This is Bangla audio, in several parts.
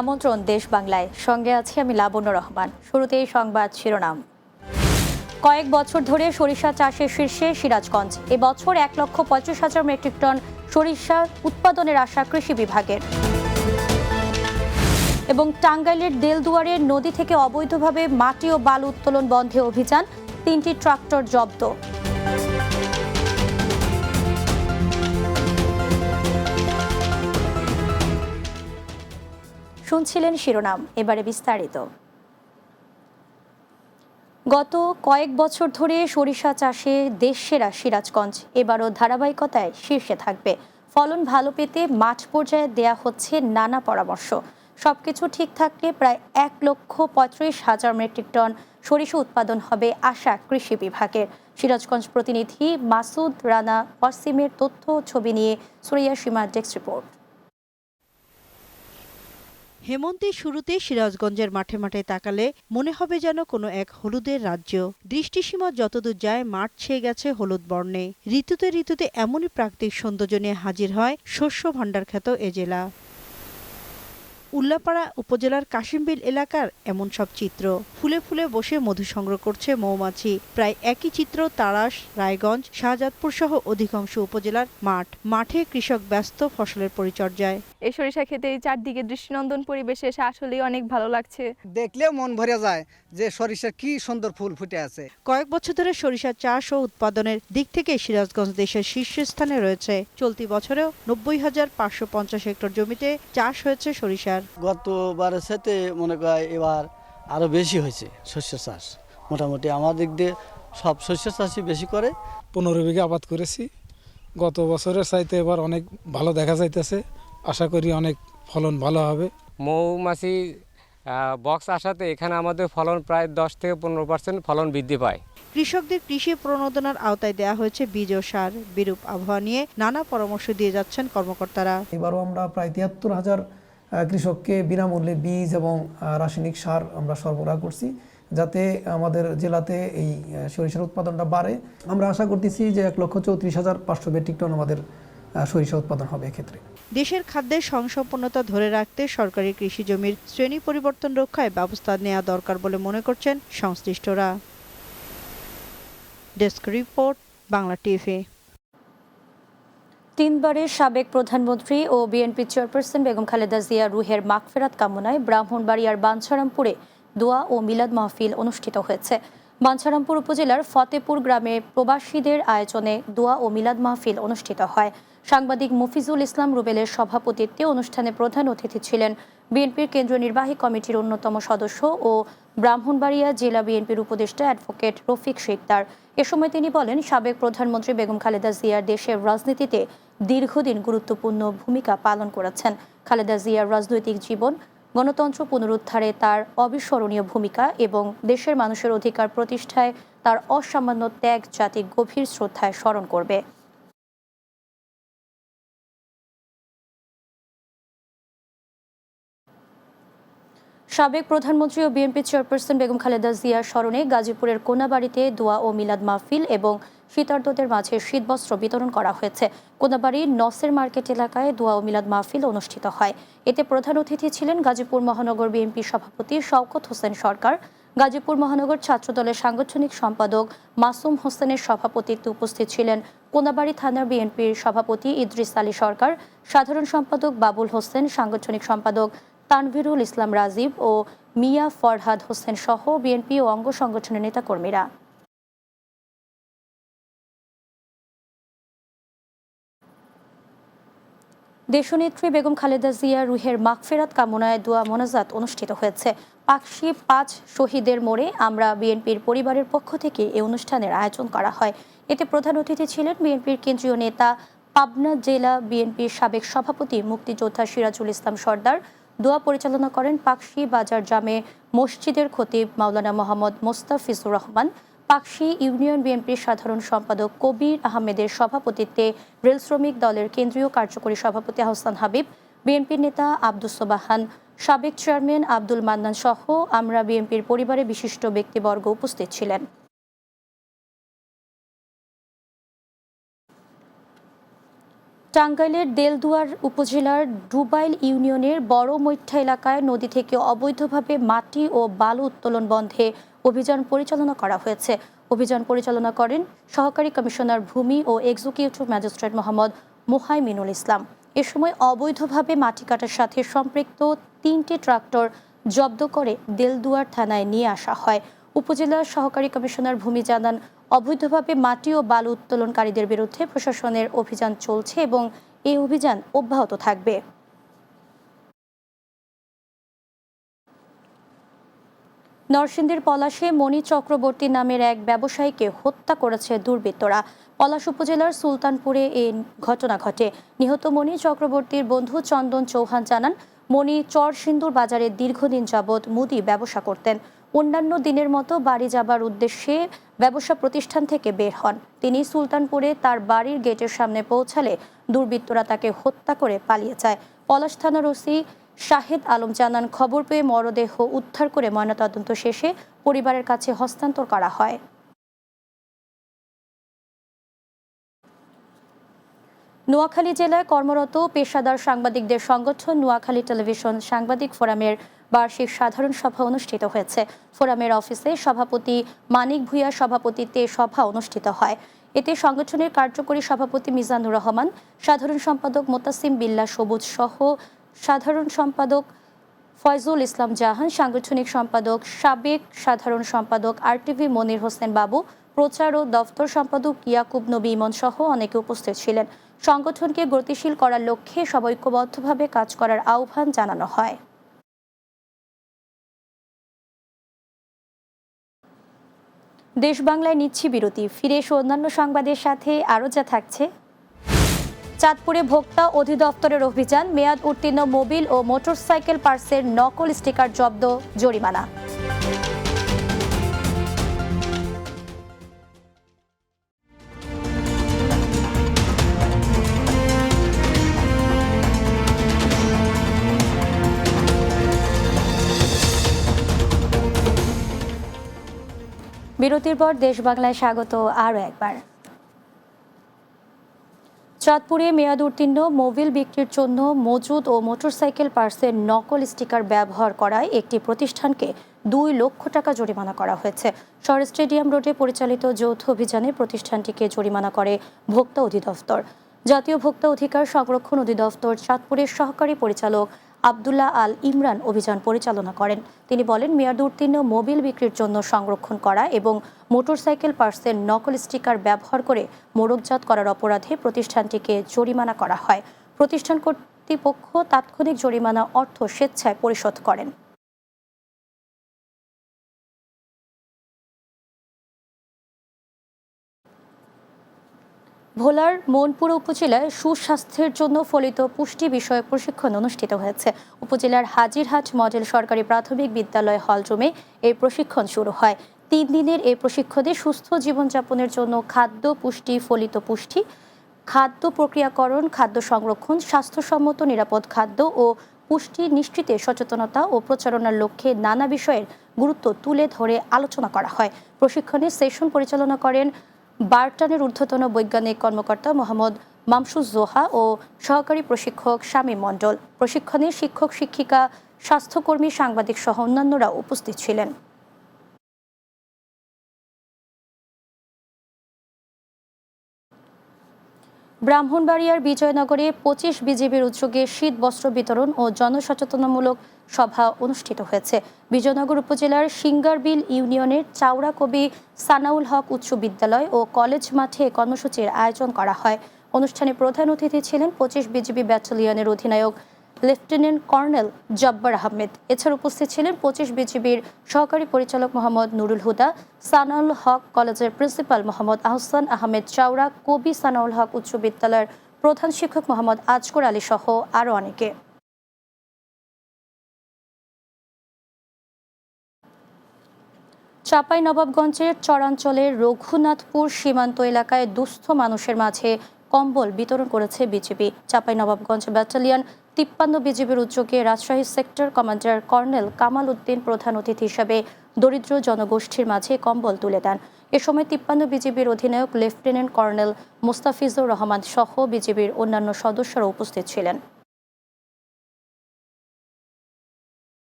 আমন্ত্রণ দেশ বাংলায়। সঙ্গে আছি আমি লাবণ্য রহমান। শুরুতেই সংবাদ শিরোনাম। কয়েক বছর ধরে সরিষা চাষের শীর্ষে সিরাজগঞ্জ। এবছর এক লক্ষ পঁয়ত্রিশ হাজার মেট্রিক টন সরিষা উৎপাদনের আশা কৃষি বিভাগের। এবং টাঙ্গাইলের দেলদুয়ারে নদী থেকে অবৈধভাবে মাটি ও বালু উত্তোলন বন্ধে অভিযান। তিনটি ট্রাক্টর জব্দ। শুনছিলেন শিরোনাম, এবারে বিস্তারিত। গত কয়েক বছর ধরে সরিষা চাষে দেশ সেরা সিরাজগঞ্জ, এবারও ধারাবাহিকতায় শীর্ষে থাকবে। ফলন ভালো পেতে মাঠ পর্যায়ে দেয়া হচ্ছে নানা পরামর্শ। সবকিছু ঠিক থাকলে প্রায় এক লক্ষ পঁয়ত্রিশ হাজার মেট্রিক টন সরিষা উৎপাদন হবে আশা কৃষি বিভাগের। সিরাজগঞ্জ প্রতিনিধি মাসুদ রানা ওয়াসিমের তথ্য ছবি নিয়ে সুরিয়া সীমা ডেস্ক রিপোর্ট। হেমন্তের শুরুতে সিরাজগঞ্জের মাঠে মাঠে তাকালে মনে হবে যেন কোনো এক হলুদের রাজ্য। দৃষ্টিসীমা যতদূর যায়, মাঠ ছেয়ে গেছে হলুদ বর্ণে। ঋতুতে ঋতুতে এমনই প্রাকৃতিক সৌন্দর্য নিয়ে হাজির হয় শস্য ভাণ্ডার খ্যাত এ জেলা। উল্লাপাড়া উপজেলার কাশিমবিল এলাকার এমন সব চিত্র। ফুলে ফুলে বসে মধু সংগ্রহ করছে মৌমাছি। প্রায় একই চিত্র তারাস রায়গঞ্জ শাহজাদপুর সহ অধিকাংশ উপজেলার মাঠ। মাঠে কৃষক ব্যস্ত ফসলের পরিচর্যায়। এই সরিষা খেতে এই চারদিকে দৃষ্টিনন্দন পরিবেশে এসে আসলেই অনেক ভালো লাগছে। দেখলেও মন ভরে যায় যে সরিষার কি সুন্দর ফুল ফুটে আছে। কয়েক বছর ধরে সরিষা চাষ ও উৎপাদনের দিক থেকে সিরাজগঞ্জ দেশের শীর্ষস্থানে রয়েছে। চলতি বছরেও নব্বই হাজার পাঁচশো পঞ্চাশ হেক্টর জমিতে চাষ হয়েছে সরিষার। গতবারের সাথে মনে কয় এবার আরও বেশি হয়েছে শস্য চাষ। মোটামুটি আমার দিক দিয়ে সব শস্য চাষই বেশি করে। পনেরো বিঘা আবাদ করেছি। গত বছরের চাইতে এবার অনেক ভালো দেখা যাইতেছে। আশা করি অনেক ফলন ভালো হবে। মৌমাছি বক্স আসাতে এখানে আমাদের ফলন প্রায় দশ থেকে পনেরো পার্সেন্ট ফলন বৃদ্ধি পায়। কৃষকদের কৃষি প্রণোদনার আওতায় দেওয়া হয়েছে বীজ ও সার। বিরূপ আবহাওয়া নিয়ে নানা পরামর্শ দিয়ে যাচ্ছেন কর্মকর্তারা। এবারও আমরা প্রায় তিয়াত্তর হাজার কৃষককে বিনামূল্যে বীজ এবং রাসায়নিক সার আমরা সরবরাহ করছি যাতে আমাদের জেলাতে এই সরিষার উৎপাদনটা বাড়ে। আমরা আশা করতেছি যে এক লক্ষ চৌত্রিশ হাজার পাঁচশো মেট্রিক টন আমাদের সরিষা উৎপাদন হবে এক্ষেত্রে। দেশের খাদ্যের সংসম্পন্নতা ধরে রাখতে সরকারি কৃষি জমির শ্রেণি পরিবর্তন রক্ষায় ব্যবস্থা নেওয়া দরকার বলে মনে করছেন সংশ্লিষ্টরা। Desk report, Bangla TV. তিনবারের সাবেক প্রধানমন্ত্রী ও বিএনপি চেয়ারপারসন বেগম খালেদা জিয়া রুহের মাগফেরাত কামনায় ব্রাহ্মণবাড়িয়ার বাঞ্ছারামপুরে দোয়া ও মিলাদ মাহফিল অনুষ্ঠিত হয়েছে। বাঞ্ছারামপুর উপজেলার ফতেপুর গ্রামে প্রবাসীদের আয়োজনে দোয়া ও মিলাদ মাহফিল অনুষ্ঠিত হয়। সাংবাদিক মুফিজুল ইসলাম রুবেলের সভাপতিত্বে অনুষ্ঠানে প্রধান অতিথি ছিলেন বিএনপির কেন্দ্রীয় নির্বাহী কমিটির অন্যতম সদস্য ও ব্রাহ্মণবাড়িয়া জেলা বিএনপির উপদেষ্টা অ্যাডভোকেট রফিক শেখদার। এ সময় তিনি বলেন, সাবেক প্রধানমন্ত্রী বেগম খালেদা জিয়ার দেশের রাজনীতিতে দীর্ঘদিন গুরুত্বপূর্ণ ভূমিকা পালন করেছেন। খালেদা জিয়ার রাজনৈতিক জীবন গণতন্ত্র পুনরুদ্ধারে তার অবিস্মরণীয় ভূমিকা এবং দেশের মানুষের অধিকার প্রতিষ্ঠায় তার অসামান্য ত্যাগ জাতি গভীর শ্রদ্ধায় স্মরণ করবে। সাবেক প্রধানমন্ত্রী ও বিএনপি চেয়ারপারসন বেগম খালেদা জিয়ার স্মরণে গাজীপুরের কোনাবাড়িতে দোয়া ও মিলাদ মাহফিল এবং শীতার্তদের মাঝে শীতবস্ত্র বিতরণ করা হয়েছে। কোনাবাড়ি নসের মার্কেট এলাকায় দোয়া ও মিলাদ মাহফিল অনুষ্ঠিত হয়। এতে প্রধান অতিথি ছিলেন গাজীপুর মহানগর বিএনপি সভাপতি শওকত হোসেন সরকার, গাজীপুর মহানগর ছাত্রদলের সাংগঠনিক সম্পাদক মাসুম হোসেনের সভাপতিত্বে উপস্থিত ছিলেন কোনাবাড়ি থানার বিএনপির সভাপতি ইদ্রিস আলী সরকার, সাধারণ সম্পাদক বাবুল হোসেন, সাংগঠনিক সম্পাদক তানভিরুল ইসলাম রাজীব ও মিয়া ফরহাদ হোসেন সহ বিএনপি ও অঙ্গ সংগঠনের নেতাকর্মীরা। দেশনেত্রী বেগম খালেদা জিয়া রুহের মাগফেরাত কামনায় দোয়া মোনাজাত অনুষ্ঠিত হয়েছে। পাকশি পাঁচ শহীদের মোড়ে আমরা বিএনপির পরিবারের পক্ষ থেকে এই অনুষ্ঠানের আয়োজন করা হয়। এতে প্রধান অতিথি ছিলেন বিএনপির কেন্দ্রীয় নেতা পাবনা জেলা বিএনপির সাবেক সভাপতি মুক্তিযোদ্ধা সিরাজুল ইসলাম সর্দার। দোয়া পরিচালনা করেন পাকশি বাজার জামে মসজিদের খতিব মাওলানা মোহাম্মদ মোস্তাফিজুর রহমান। পাকশি ইউনিয়ন বিএনপির সাধারণ সম্পাদক কবির আহমেদের সভাপতিত্বে রেল শ্রমিক দলের কেন্দ্রীয় কার্যকরী সভাপতি আহসান হাবিব, বিএনপির নেতা আব্দুস সোবাহান, সাবেক চেয়ারম্যান আব্দুল মান্নান সহ আমরা বিএনপির পরিবারে বিশিষ্ট ব্যক্তিবর্গ উপস্থিত ছিলেন। টাঙ্গাইলের দেলদুয়ার উপজেলার ডুবাইল ইউনিয়নের বড় মৈঠা এলাকায় নদী থেকে অবৈধভাবে মাটি ও বালু উত্তোলন বন্ধে অভিযান পরিচালনা করা হয়েছে। অভিযান পরিচালনা করেন সহকারী কমিশনার ভূমি ও এক্সিকিউটিভ ম্যাজিস্ট্রেট মোহাম্মদ মোহাইমিনুল ইসলাম। এ সময় অবৈধভাবে মাটি কাটার সাথে সম্পৃক্ত তিনটি ট্রাক্টর জব্দ করে দেলদুয়ার থানায় নিয়ে আসা হয়। উপজেলা সহকারী কমিশনার ভূমি জানান, অবৈধভাবে মাটি ও বালু উত্তোলনকারীদের বিরুদ্ধে প্রশাসনের অভিযান চলছে এবং এই অভিযান অব্যাহত থাকবে। নরসিংদীর পলাশে মণি চক্রবর্তী নামের এক ব্যবসায়ীকে হত্যা করেছে দুর্বৃত্তরা। পলাশ উপজেলার সুলতানপুরে এই ঘটনা ঘটে। নিহত মণি চক্রবর্তীর বন্ধু চন্দন চৌহান জানান, মণি চরসিন্দুর বাজারে দীর্ঘদিন যাবৎ মুদি ব্যবসা করতেন। অন্যান্য দিনের মতো বাড়ি যাবার উদ্দেশ্যে ব্যবসা প্রতিষ্ঠান থেকে বের হন। তিনি সুলতানপুরে তার বাড়ির গেটের সামনে পৌঁছালে দুর্বৃত্তরা তাকে হত্যা করে পালিয়ে যায়। পলাশ থানার ওসি শাহেদ আলম জানান, খবর পেয়ে মরদেহ উদ্ধার করে ময়নাতদন্ত শেষে পরিবারের কাছে হস্তান্তর করা হয়। নোয়াখালী জেলায় কর্মরত পেশাদার সাংবাদিকদের সংগঠন নোয়াখালী টেলিভিশন সাংবাদিক ফোরামের বার্ষিক সাধারণ সভা অনুষ্ঠিত হয়েছে। ফোরামের অফিসে সভাপতি মানিক ভূঁইয়া সভাপতিত্বে সভা অনুষ্ঠিত হয়। এতে সংগঠনের কার্যকরী সভাপতি মিজানুর রহমান, সাধারণ সম্পাদক মোতাসিম বিল্লা সবুজ সহ সাধারণ সম্পাদক ফয়জুল ইসলাম জাহান, সাংগঠনিক সম্পাদক সাবেক সাধারণ সম্পাদক আরটিভি মনির হোসেন বাবু, প্রচার ও দফতর সম্পাদক ইয়াকুব নবী ইমন সহ অনেকে উপস্থিত ছিলেন। সংগঠনকে গতিশীল করার লক্ষ্যে সব ঐক্যবদ্ধভাবে কাজ করার আহ্বান জানানো হয়। দেশ বাংলায় নিচ্ছি বিরতি। ফিরে এসে অন্যান্য সংবাদের সাথে। আরও যা থাকছে চাঁদপুরে ভোক্তা অধিদপ্তরের অভিযান, মেয়াদ উত্তীর্ণ মোবিল ও মোটরসাইকেল পার্সের নকল স্টিকার জব্দ, জরিমানা। বিরতির পর দেশ বাংলায় স্বাগত আরও একবার। চাঁদপুরে মেয়াদ উত্তীর্ণ, মোবিল বিক্রির জন্য মজুদ ও মোটরসাইকেল পার্সের নকল স্টিকার ব্যবহার করায় একটি প্রতিষ্ঠানকে দুই লক্ষ টাকা জরিমানা করা হয়েছে। শহর স্টেডিয়াম রোডে পরিচালিত যৌথ অভিযানে প্রতিষ্ঠানটিকে জরিমানা করে ভোক্তা অধিদপ্তর। জাতীয় ভোক্তা অধিকার সংরক্ষণ অধিদপ্তর চাঁদপুরের সহকারী পরিচালক আবদুল্লাহ আল ইমরান অভিযান পরিচালনা করেন। তিনি বলেন মেয়াদ উত্তীর্ণ মোবিল বিক্রির জন্য সংরক্ষণ করা এবং মোটরসাইকেল পার্সের নকল স্টিকার ব্যবহার করে মোরগজাত করার অপরাধে প্রতিষ্ঠানটিকে জরিমানা করা হয়। প্রতিষ্ঠান কর্তৃপক্ষ তাৎক্ষণিক জরিমানা অর্থ স্বেচ্ছায় পরিশোধ করেন। ভোলার মনপুর উপজেলায় সুস্বাস্থ্যের জন্য ফলিত পুষ্টি বিষয়ক প্রশিক্ষণ অনুষ্ঠিত হয়েছে। উপজেলার হাজিরহাট মডেল সরকারি প্রাথমিক বিদ্যালয় হলরুমে এই প্রশিক্ষণ শুরু হয়। তিন দিনের এই প্রশিক্ষণে সুস্থ জীবনযাপনের জন্য খাদ্য পুষ্টি, ফলিত পুষ্টি, খাদ্য প্রক্রিয়াকরণ, খাদ্য সংরক্ষণ, স্বাস্থ্যসম্মত নিরাপদ খাদ্য ও পুষ্টি নিশ্চিতে সচেতনতা ও প্রচারণার লক্ষ্যে নানা বিষয়ের গুরুত্ব তুলে ধরে আলোচনা করা হয়। প্রশিক্ষণে সেশন পরিচালনা করেন বার্টানের ঊর্ধ্বতন বৈজ্ঞানিক কর্মকর্তা মোহাম্মদ মামসুজ জোহা ও সহকারী প্রশিক্ষক স্বামী মণ্ডল। প্রশিক্ষণে শিক্ষক, শিক্ষিকা, স্বাস্থ্যকর্মী, সাংবাদিক সহ অন্যান্যরা উপস্থিত ছিলেন। ব্রাহ্মণবাড়িয়ার বিজয়নগরে পঁচিশ বিজিবির উদ্যোগে শীত বস্ত্র বিতরণ ও জনসচেতনামূলক সভা অনুষ্ঠিত হয়েছে। বিজয়নগর উপজেলার সিঙ্গারবিল ইউনিয়নের চাওড়া কবি সানাউল হক উচ্চ বিদ্যালয় ও কলেজ মাঠে কর্মসূচির আয়োজন করা হয়। অনুষ্ঠানে প্রধান অতিথি ছিলেন পঁচিশ বিজিবি ব্যাটালিয়নের অধিনায়ক লেফটেন্যান্ট কর্নেল জব্বার আহমেদ। এছাড়া উপস্থিত ছিলেন পঁচিশ বিজিবির সহকারী পরিচালক মোহাম্মদ নুরুল হুদা, সানাউল হক কলেজের প্রিন্সিপাল মোহাম্মদ আহসান আহমেদ চাওড়া কবি সানাউল হক উচ্চ বিদ্যালয়ের প্রধান শিক্ষক মোহাম্মদ আজকর আলী সহ আরও অনেকে। চাপাই নবাবগঞ্জের চরাঞ্চলের রঘুনাথপুর সীমান্ত এলাকায় দুস্থ মানুষের মাঝে কম্বল বিতরণ করেছে বিজিবি চাপাই নবাবগঞ্জ ব্যাটালিয়ন তিপ্পান্ন বিজিবির উদ্যোগে Rajshahi sector commander colonel Kamal Uddin প্রধান অতিথি হিসাবে দরিদ্র জনগোষ্ঠীর মাঝে কম্বল তুলে দেন। এ সময় তিপ্পান্ন বিজিবির অধিনায়ক লেফটেন্যান্ট কর্নেল মোস্তাফিজুর রহমান সহ বিজিবির অন্যান্য সদস্যরা উপস্থিত ছিলেন।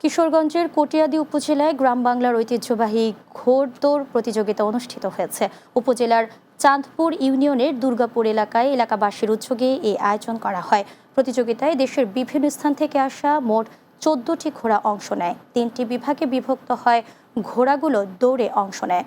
কিশোরগঞ্জের কটিয়াদি উপজেলায় গ্রাম বাংলার ঐতিহ্যবাহী ঘোড়দৌড় প্রতিযোগিতা অনুষ্ঠিত হয়েছে। উপজেলার চাঁদপুর ইউনিয়নের দুর্গাপুর এলাকায় এলাকাবাসীর উদ্যোগে এই আয়োজন করা হয়। প্রতিযোগিতায় দেশের বিভিন্ন স্থান থেকে আসা মোট চোদ্দটি ঘোড়া অংশ নেয়। তিনটি বিভাগে বিভক্ত হয় ঘোড়াগুলো দৌড়ে অংশ নেয়।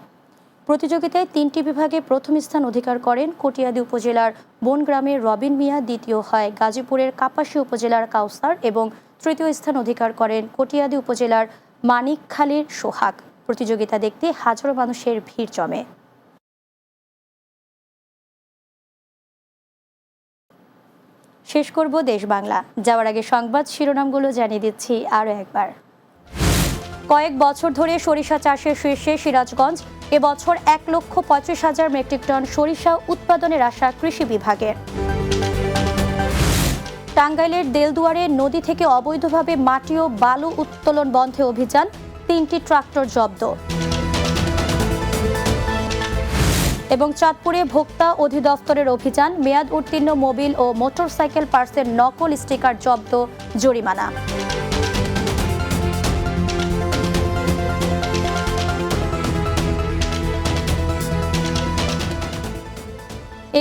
প্রতিযোগিতায় তিনটি বিভাগে প্রথম স্থান অধিকার করেন কটিয়াদি উপজেলার বনগ্রামের রবিন মিয়া, দ্বিতীয় হয় গাজীপুরের কাপাসী উপজেলার কাউসার এবং তৃতীয় স্থান অধিকার করেন কটিয়াদি উপজেলার মানিকখালীর সোহাগ। প্রতিযোগিতা দেখতে হাজারো মানুষের ভিড় জমে। শেষ করব দেশ বাংলা। যাওয়ার আগে সংবাদ শিরোনামগুলো জানিয়ে দিচ্ছি আরও একবার। কয়েক বছর ধরে সরিষা চাষের শীর্ষে সিরাজগঞ্জ, এবছর এক লক্ষ পঁচিশ হাজার মেট্রিক টন সরিষা উৎপাদনের আশা কৃষি বিভাগের। টাঙ্গাইলের দেলদুয়ারে নদী থেকে অবৈধভাবে মাটি ও বালু উত্তোলন বন্ধে অভিযান, তিনটি ট্রাক্টর জব্দ। এবং চাঁদপুরে ভোক্তা অধিদপ্তরের অভিযান, মেয়াদ উত্তীর্ণ মোবিল ও মোটরসাইকেল পার্সের নকল স্টিকার জব্দ জরিমানা।